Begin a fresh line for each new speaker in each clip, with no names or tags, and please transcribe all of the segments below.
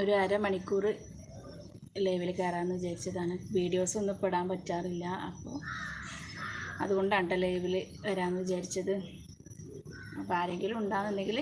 ഒരു അരമണിക്കൂർ ലൈവിൽ കയറാമെന്ന് വിചാരിച്ചതാണ്. വീഡിയോസ് ഒന്നും പെടാൻ പറ്റാറില്ല. അപ്പോൾ അതുകൊണ്ടാണ് ലൈവിൽ വരാമെന്ന് വിചാരിച്ചത്. അപ്പോൾ ആരെങ്കിലും ഉണ്ടാകുന്നുണ്ടെങ്കിൽ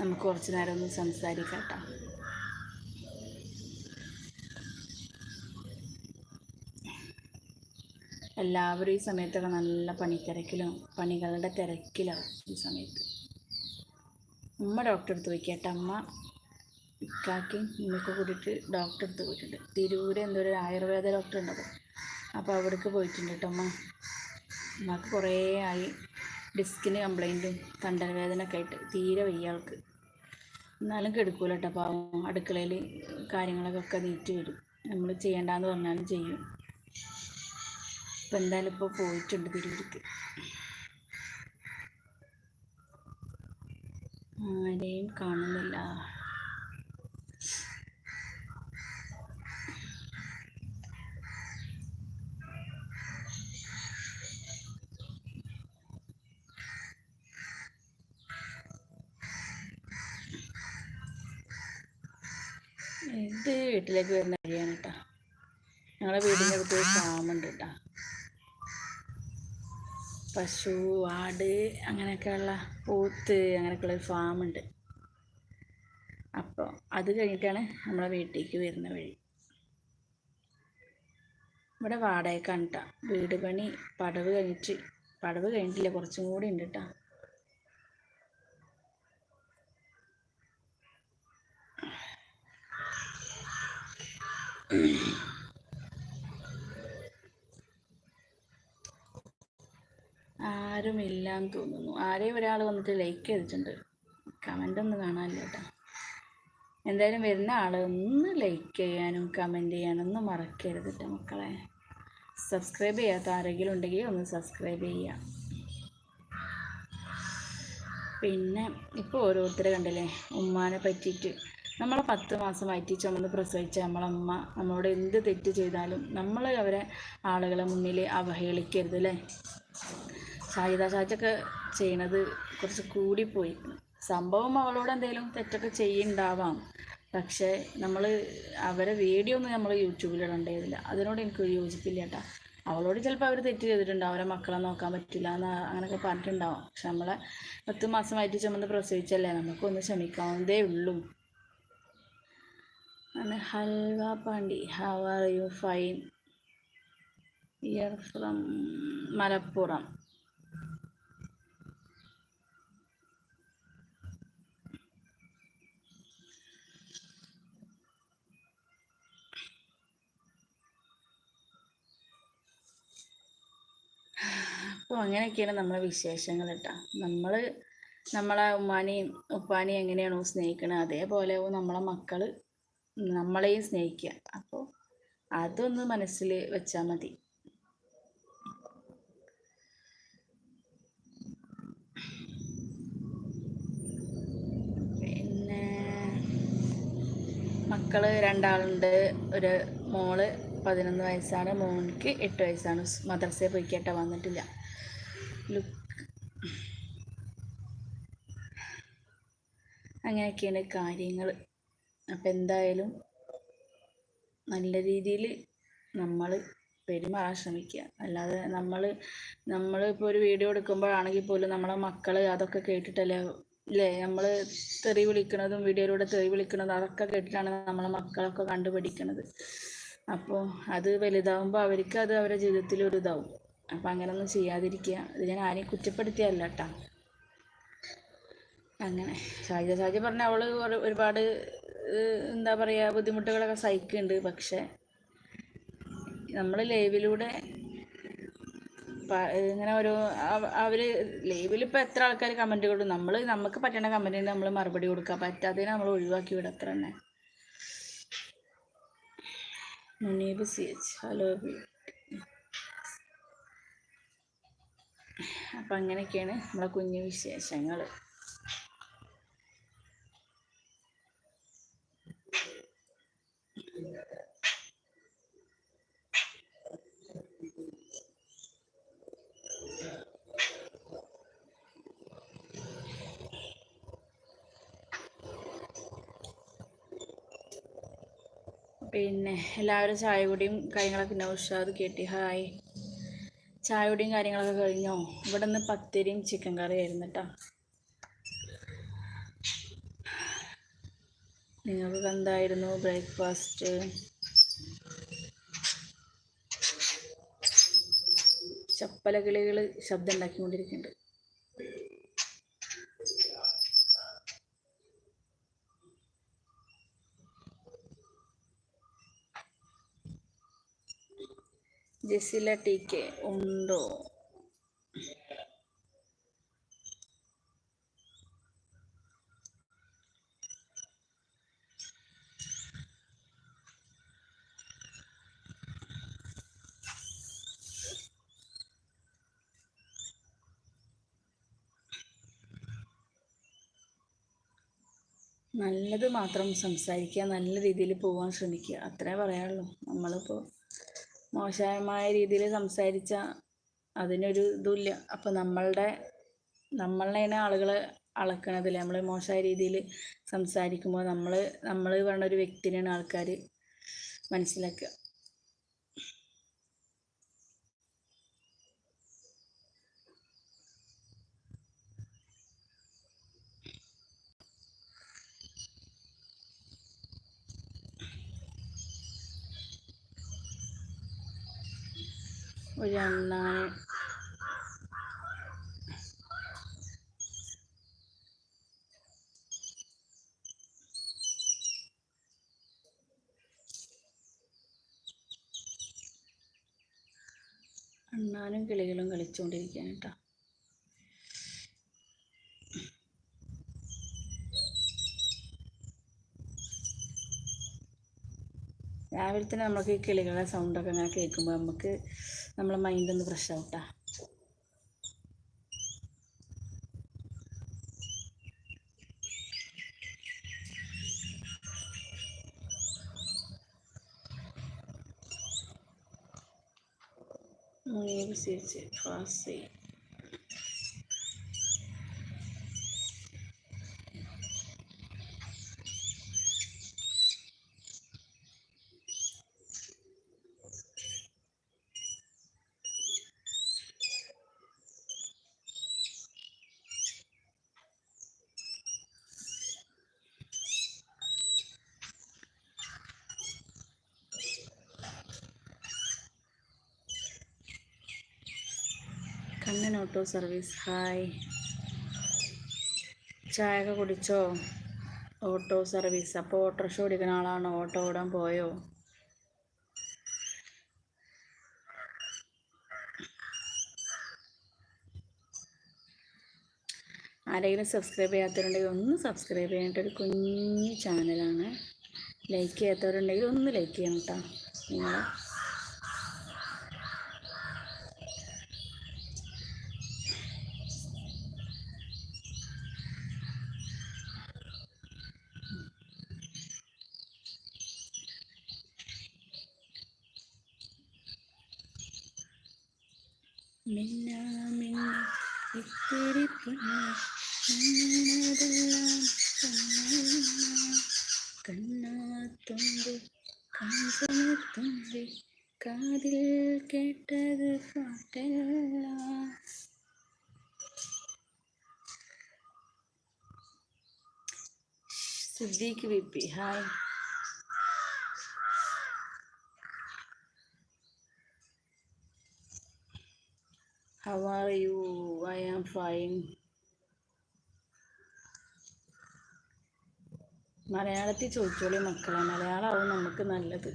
നമുക്ക് കുറച്ച് നേരം ഒന്ന് സംസാരിക്കാം കേട്ടോ എല്ലാവരും ഈ സമയത്തൊക്കെ നല്ല പണിത്തിരക്കിലും പണികളുടെ തിരക്കിലാവും ഈ സമയത്ത്. ഉമ്മ ഡോക്ടറെ അടുത്ത് വയ്ക്കട്ടെ അമ്മ ഇക്കാക്കും ഉമ്മയൊക്കെ കൂടിയിട്ട് ഡോക്ടറെ അടുത്ത് പോയിട്ടുണ്ട്. തിരൂര് എന്തോ ഒരു ആയുർവേദ ഡോക്ടർ ഉണ്ടത്. അപ്പോൾ അവിടേക്ക് പോയിട്ടുണ്ട് കേട്ടോ അമ്മ ഉമ്മക്ക് കുറേ ആയി. ഡിസ്കിന് കംപ്ലൈന്റും തണ്ടൽ വേദന ഒക്കെ ആയിട്ട് തീരെ വയ്യ ആൾക്ക്. എന്നാലും കെടുക്കൂല കേട്ടോ പാവം. അടുക്കളയിൽ കാര്യങ്ങളൊക്കെ നീറ്റ് വരും. നമ്മൾ ചെയ്യണ്ടെന്ന് പറഞ്ഞാലും ചെയ്യും. ഇപ്പം എന്തായാലും ഇപ്പോൾ പോയിട്ടുണ്ട് തിരൂർക്ക് ആരെയും കാണുന്നില്ല ഇത് വീട്ടിലേക്ക് വരുന്ന വഴിയാണ് കേട്ടോ ഞങ്ങളുടെ വീടിന്റെ അടുത്ത് ഫാമുണ്ട് കേട്ടോ പശു ആട് അങ്ങനെയൊക്കെയുള്ള പോത്ത് അങ്ങനെയൊക്കെയുള്ള ഒരു ഫാമുണ്ട്. അപ്പോൾ അത് കഴിഞ്ഞിട്ടാണ് നമ്മളെ വീട്ടിലേക്ക് വരുന്ന വഴി. ഇവിടെ വാടകയ്ക്കാണ് കേട്ടോ വീട് പണി പടവ് കഴിഞ്ഞിട്ട് പടവ് കഴിഞ്ഞിട്ടില്ല കുറച്ചും കൂടി ഉണ്ട് കേട്ടോ ആരുമില്ലാന്ന് തോന്നുന്നു. ആരെയും ഒരാൾ വന്നിട്ട് ലൈക്ക് ചെയ്തിട്ടുണ്ട്. കമന്റ് ഒന്നും കാണാനില്ല കേട്ടോ. എന്തായാലും വരുന്ന ആൾ ഒന്ന് ലൈക്ക് ചെയ്യാനും കമന്റ് ചെയ്യാനും ഒന്നും മറക്കരുത് കേട്ടോ മക്കളെ. സബ്സ്ക്രൈബ് ചെയ്യാത്ത ആരെങ്കിലും ഉണ്ടെങ്കിൽ ഒന്ന് സബ്സ്ക്രൈബ് ചെയ്യാം. പിന്നെ ഇപ്പോൾ ഓരോരുത്തരെ കണ്ടില്ലേ? ഉമ്മാനെ പറ്റിയിട്ട്. നമ്മളെ പത്ത് മാസം വയറ്റി ചുമന്ന് പ്രസവിച്ച നമ്മളമ്മ നമ്മളോട് എന്ത് തെറ്റ് ചെയ്താലും നമ്മൾ അവരെ ആളുകളെ മുന്നിൽ അവഹേളിക്കരുത് അല്ലേ ഷാഹിദ ഷാജൊക്കെ ചെയ്യണത് കുറച്ച് കൂടിപ്പോയി. സംഭവം അവളോട് എന്തെങ്കിലും തെറ്റൊക്കെ ചെയ്യുന്നുണ്ടാവാം പക്ഷേ നമ്മൾ അവരെ വീഡിയോ ഒന്നും നമ്മൾ യൂട്യൂബിൽ ഇടേണ്ടതില്ല. അതിനോട് എനിക്ക് യോജിപ്പില്ല കേട്ടോ അവളോട് ചിലപ്പോൾ അവർ തെറ്റ് ചെയ്തിട്ടുണ്ടാവും. അവരെ മക്കളെ നോക്കാൻ പറ്റില്ല എന്ന് അങ്ങനെയൊക്കെ പറഞ്ഞിട്ടുണ്ടാവും. പക്ഷെ നമ്മളെ പത്ത് മാസമായിട്ട് ചുമന്ന് പ്രസവിച്ചല്ലേ? നമുക്കൊന്ന് ക്ഷമിക്കാവുന്നതേ ഉള്ളൂ. ആണ് ഹൽവ പാണ്ടി how are you fine here from Malappuram അപ്പോൾ അങ്ങനെയൊക്കെയാണ് നമ്മളെ വിശേഷങ്ങൾ കേട്ടോ നമ്മൾ നമ്മളെ ഉമ്മാനെയും ഉപ്പാനെയും എങ്ങനെയാണോ സ്നേഹിക്കണത് അതേപോലെ നമ്മളെ മക്കൾ നമ്മളെയും സ്നേഹിക്കുക. അപ്പോൾ അതൊന്ന് മനസ്സിൽ വെച്ചാൽ മതി. പിന്നെ മക്കൾ രണ്ടാളുണ്ട്. ഒരു മോൾ പതിനൊന്ന് വയസ്സാണ് മോനിക്ക് എട്ട് വയസ്സാണ്. മദ്രസയിൽ പോയി കേട്ട വന്നിട്ടില്ല അങ്ങനെയൊക്കെയാണ് കാര്യങ്ങൾ അപ്പം എന്തായാലും നല്ല രീതിയിൽ നമ്മൾ പെരുമാറാൻ ശ്രമിക്കുക. അല്ലാതെ നമ്മൾ നമ്മൾ ഇപ്പോൾ ഒരു വീഡിയോ എടുക്കുമ്പോഴാണെങ്കിൽ പോലും നമ്മളെ മക്കൾ അതൊക്കെ കേട്ടിട്ടല്ലേ അല്ലേ നമ്മൾ തെറി വിളിക്കുന്നതും വീഡിയോയിലൂടെ തെറി വിളിക്കുന്നതും അതൊക്കെ കേട്ടിട്ടാണ് നമ്മളെ മക്കളൊക്കെ കണ്ടുപിടിക്കുന്നത് അപ്പോൾ അത് വലുതാവുമ്പോൾ അവർക്ക് അത് അവരുടെ ജീവിതത്തിൽ ഒരു ഇതാവും അപ്പം അങ്ങനെയൊന്നും ചെയ്യാതിരിക്കുക. ഇത് ഞാൻ ആരെയും കുറ്റപ്പെടുത്തിയല്ല കേട്ടോ. അങ്ങനെ. ഷാജിദ ഷാജി പറഞ്ഞ അവൾ ഒരുപാട് എന്താ പറയുക ബുദ്ധിമുട്ടുകളൊക്കെ സഹിക്കുന്നുണ്ട് പക്ഷെ നമ്മൾ ലൈവിലൂടെ ഇങ്ങനെ ഒരു അവ- അവർ ലൈവിൽ ഇപ്പോൾ എത്ര ആൾക്കാർ കമന്റ് കൊടുക്കും? നമ്മൾ നമുക്ക് പറ്റണ കമന്റിന് നമ്മൾ മറുപടി കൊടുക്കുക പറ്റാത്തതിനെ നമ്മൾ ഒഴിവാക്കി വിടും അത്ര തന്നെ. മുനീബ് സി എച്ച് ഹലോ അപ്പം അങ്ങനെയൊക്കെയാണ് നമ്മളെ കുഞ്ഞു വിശേഷങ്ങൾ പിന്നെ എല്ലാവരും ചായ കുടിയും കാര്യങ്ങളൊക്കെ നൗഷാദ് കേട്ടി. ഹായ്. ചായ കുടിയും കാര്യങ്ങളൊക്കെ കഴിഞ്ഞോ? ഇവിടെ നിന്ന് പത്തിരിയും ചിക്കൻ കറിയായിരുന്നു കേട്ടോ നിങ്ങൾക്ക് എന്തായിരുന്നു ബ്രേക്ക്ഫാസ്റ്റ് ചപ്പല കിളികൾ ശബ്ദം ഉണ്ടാക്കിക്കൊണ്ടിരിക്കുന്നുണ്ട്. ജെസില ടി കെ ഉണ്ടോ? നല്ലത് മാത്രം സംസാരിക്കുക നല്ല രീതിയിൽ പോകാൻ ശ്രമിക്കുക. അത്രേ പറയാനുള്ളൂ. നമ്മളിപ്പോൾ മോശമായ രീതിയിൽ സംസാരിച്ച അതിനൊരു ഇതുമില്ല. അപ്പോൾ നമ്മളുടെ നമ്മളതിനെ ആളുകൾ അളക്കണതില്ല? നമ്മൾ മോശമായ രീതിയിൽ സംസാരിക്കുമ്പോൾ നമ്മൾ നമ്മൾ പറഞ്ഞ ഒരു വ്യക്തിനെയാണ് ആൾക്കാർ മനസ്സിലാക്കുക. ഒരു അണ്ണാൻ അണ്ണാനും കിളികളും കളിച്ചുകൊണ്ടിരിക്കുകയാണ് കേട്ടോ രാവിലെ തന്നെ നമുക്ക് ഈ കിളികളുടെ സൗണ്ടൊക്കെ അങ്ങനെ കേൾക്കുമ്പോൾ നമുക്ക് നമ്മളെ മൈൻഡ് ഒന്ന് ഫ്രഷ് ആവട്ടാ. സിരിച്ച് Fasi Kannan auto service. Hi. ചായ കുടിച്ചോ? Auto service. അപ്പോൾ ഓട്ടോറിക്ഷ ഓടിക്കുന്ന ആളാണോ? ഓട്ടോ ഓടാൻ പോയോ? ആരെങ്കിലും സബ്സ്ക്രൈബ് ചെയ്യാത്തവരുണ്ടെങ്കിൽ ഒന്ന് സബ്സ്ക്രൈബ് ചെയ്യേണ്ട ഒരു കുഞ്ഞു ചാനലാണ് ലൈക്ക് ചെയ്യാത്തവരുണ്ടെങ്കിൽ ഒന്ന് ലൈക്ക് ചെയ്യണം കേട്ടോ നിങ്ങൾ Siddique விப்பி, How are you? I am frying മലയാളത്തിൽ ചോദിച്ചോളി മക്കളെ. മലയാളമാവും നമുക്ക് നല്ലത്.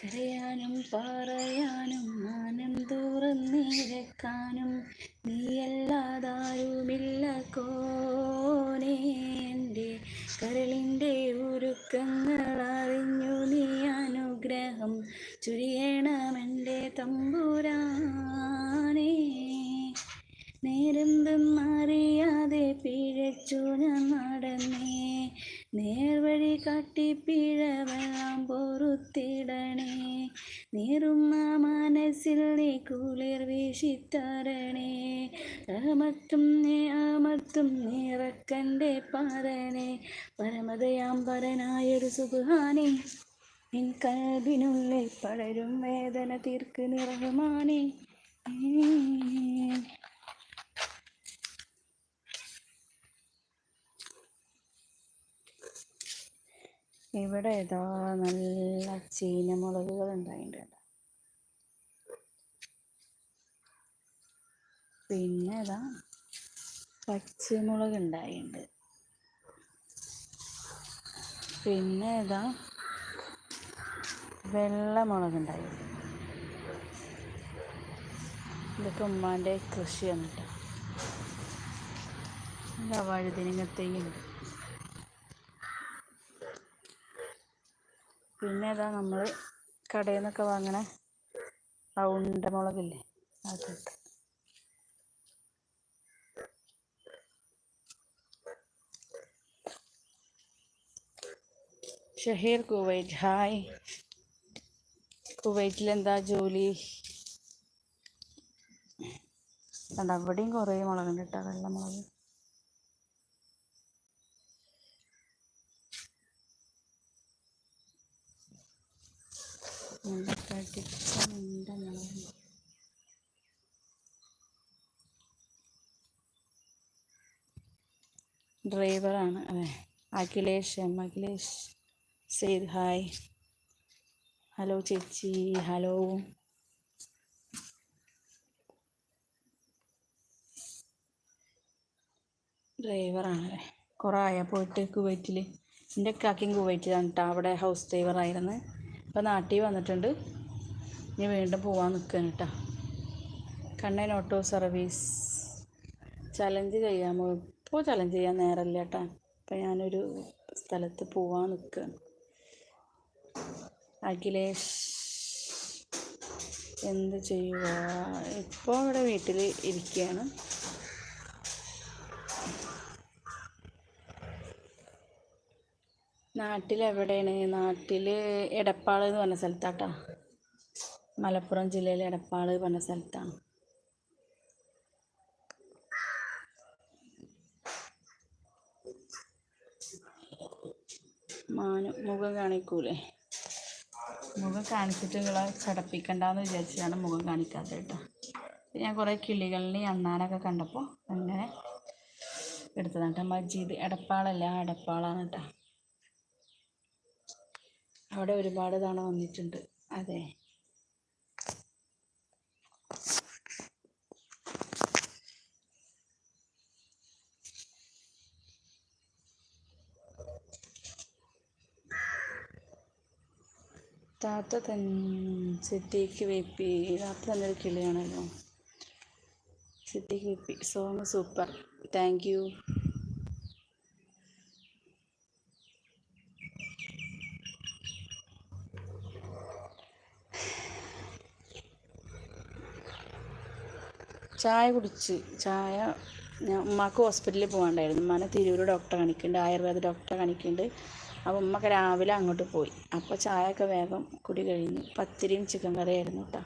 കരയാനും പറയാനും മാനം തുറന്നിരക്കാനും നീയല്ലാതാരുമില്ല കോനേ എന്റെ കരളിന്റെ ഉരുക്കങ്ങൾ അറിഞ്ഞു നീ അനുഗ്രഹം ചുരിയണമെന്റെ തമ്പുരാനേ. നേരെന്തെന്നറിയാതെ പിഴച്ചു ഞാൻ നടന്നേ. നേർവഴി കാട്ടി പിഴവെല്ലാം പൊറുത്തിടണേ. നീറുന്ന മനസ്സിൽ നീ കുളിർ വീശിത്തരണേ. അമത്തും നീ അമത്തും ആമത്തും നിറക്കന്റെ പാതനെ പരമതയാം പരനായൊരു സുഖാനെ നിൻ കൽവിനുള്ളിൽ പടരും വേദന തീർക്ക് നിറകുമാനെ ഇവിടെ ഏതാ നല്ല ചീനമുളകുകൾ ഉണ്ടായിട്ടുണ്ട്. പിന്നെ ഏതാ പച്ചമുളക് ഉണ്ടായിട്ടുണ്ട് പിന്നെ ഏതാ വെള്ളമുളക് ഉണ്ടായിട്ടുണ്ട് ഇതൊക്കെ ഉമ്മാന്റെ കൃഷിയാണ് കേട്ടോ എന്താ പിന്നെ ഇതാ നമ്മൾ കടയിൽ നിന്നൊക്കെ വാങ്ങണ ഉണ്ടമുളകില്ലേ അതൊക്കെ ഷഹീർ കുവൈറ്റ്. ഹായ്. കുവൈറ്റിലെന്താ ജോലി? കണ്ട അവിടെയും കുറേ മുളകുണ്ട് കേട്ടോ വെള്ളമുളക് മുളക്. ഡ്രൈവറാണ് അതെ Akhilesh M Akhilesh. Syed hi hello ചേച്ചി. ഹലോ ഡ്രൈവറാണല്ലേ കുറേ ആയ പോയിട്ട് കുവൈറ്റിൽ എന്റെ കാക്കിയും കുവൈറ്റിലാണ് കേട്ടോ അവിടെ ഹൗസ് ഡ്രൈവറായിരുന്നു ഇപ്പം നാട്ടിൽ വന്നിട്ടുണ്ട്. ഇനി വീണ്ടും പോവാൻ നിൽക്കുകയാണ് കേട്ടോ കണ്ണൻ ഓട്ടോ സർവീസ് ചലഞ്ച് ചെയ്യാമോ ഇപ്പോൾ ചലഞ്ച് ചെയ്യാൻ നേരമില്ല കേട്ടോ ഇപ്പം ഞാനൊരു സ്ഥലത്ത് പോവാൻ നിൽക്കുകയാണ് അഖിലേഷ് എന്ത് ചെയ്യുക ഇപ്പോൾ ഇവിടെ വീട്ടിൽ ഇരിക്കുകയാണ് നാട്ടിലെവിടെയാണ്? നാട്ടിൽ എടപ്പാൾ എന്ന് പറഞ്ഞ സ്ഥലത്താട്ടാ. മലപ്പുറം ജില്ലയിലെ എടപ്പാൾ പറഞ്ഞ സ്ഥലത്താണ്. മാനു മുഖം കാണിക്കൂലേ? മുഖം കാണിച്ചിട്ട് നിങ്ങളെ ചടപ്പിക്കണ്ടെന്ന് വിചാരിച്ചാണ് മുഖം കാണിക്കാത്തത് കേട്ടോ. ഞാൻ കുറേ കിളികളിനെ അണ്ണാനൊക്കെ കണ്ടപ്പോൾ അങ്ങനെ എടുത്തതാണ് കേട്ടോ. മജീദ് എടപ്പാളല്ല? എടപ്പാളാണ് കേട്ടോ. അവിടെ ഒരുപാട് തവണ വന്നിട്ടുണ്ട്. അതെ. താത്ത തൻ സിദ്ദീഖ് വെപ്പി താത്ത തന്നൊരു കിളിയാണല്ലോ. സിദ്ദീഖ് വെപ്പി സോങ് സൂപ്പർ. Thank you. ചായ കുടിച്ച് ചായ ഞാൻ ഉമ്മാക്ക് ഹോസ്പിറ്റലിൽ പോകാണ്ടായിരുന്നു ഉമ്മാനെ തിരൂർ ഡോക്ടറെ കാണിക്കുന്നുണ്ട് ആയുർവേദ ഡോക്ടറെ കാണിക്കുന്നുണ്ട് അപ്പോൾ ഉമ്മക്ക് രാവിലെ അങ്ങോട്ട് പോയി. അപ്പോൾ ചായയൊക്കെ വേഗം കുടി കഴിഞ്ഞു. പത്തിരിയും ചിക്കൻ കറിയായിരുന്നു കേട്ടോ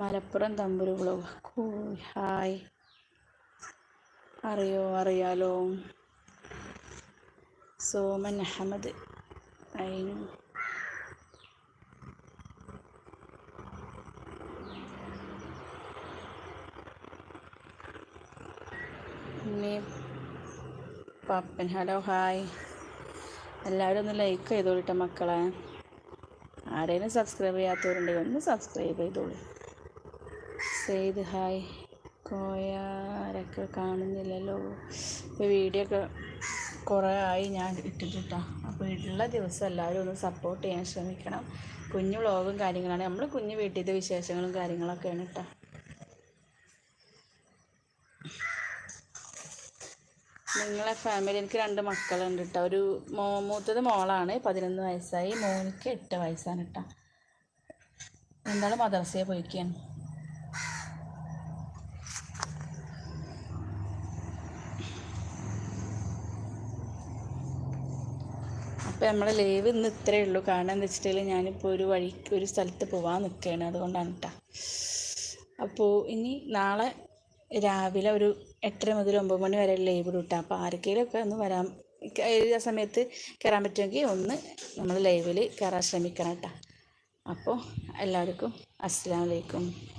മലപ്പുറം തമ്പുരു ബ്ലോഗ് ഹായ് അറിയോ അറിയാലോ? സോമൻ അഹമ്മദ്. പിന്നെ പപ്പൻ. ഹലോ ഹായ് എല്ലാവരും ഒന്ന് ലൈക്ക് ചെയ്തോളിട്ടോ മക്കളെ. ആരെങ്കിലും സബ്സ്ക്രൈബ് ചെയ്യാത്തവരുണ്ടെങ്കിൽ ഒന്ന് സബ്സ്ക്രൈബ് ചെയ്തോളി. സെയ്ത് ഹായ്. കോയാരൊക്കെ കാണുന്നില്ലല്ലോ. ഇപ്പോൾ വീഡിയോ ഒക്കെ കുറേ ആയി ഞാൻ ഇട്ടിട്ടാ അപ്പോൾ ഉള്ള ദിവസം എല്ലാവരും ഒന്ന് സപ്പോർട്ട് ചെയ്യാൻ ശ്രമിക്കണം. കുഞ്ഞു വ്ളോഗും കാര്യങ്ങളാണ്. നമ്മൾ കുഞ്ഞു വീട്ടിലത്തെ വിശേഷങ്ങളും കാര്യങ്ങളൊക്കെയാണ് കേട്ടോ നിങ്ങളെ ഫാമിലി എനിക്ക് രണ്ട് മക്കളുണ്ട് കേട്ടോ ഒരു മോ മൂത്തത് മോളാണ് പതിനൊന്ന് വയസ്സായി. മോനിക്ക് എട്ട് വയസ്സാണ് കേട്ടോ എന്താണ് മദർസയെ പോയിക്കാണ് അപ്പം നമ്മളെ ലൈവ് ഇന്ന് ഇത്രയേ ഉള്ളൂ. കാരണം എന്താ വെച്ചിട്ടുണ്ടെങ്കിൽ ഞാനിപ്പോൾ ഒരു വഴി ഒരു സ്ഥലത്ത് പോകാൻ നിൽക്കുകയാണ് അതുകൊണ്ടാണ് കേട്ടോ അപ്പോൾ ഇനി നാളെ രാവിലെ ഒരു എട്ടര മുതൽ ഒമ്പത് മണി വരെ ലൈവ് ഇടും അപ്പോൾ ആർക്കെങ്കിലും ഒക്കെ ഒന്ന് വരാൻ ആ സമയത്ത് കയറാൻ പറ്റുമെങ്കിൽ ഒന്ന് നമ്മൾ ലൈവിൽ കയറാൻ ശ്രമിക്കണം കേട്ടോ അപ്പോൾ എല്ലാവർക്കും അസ്സാം വലൈക്കും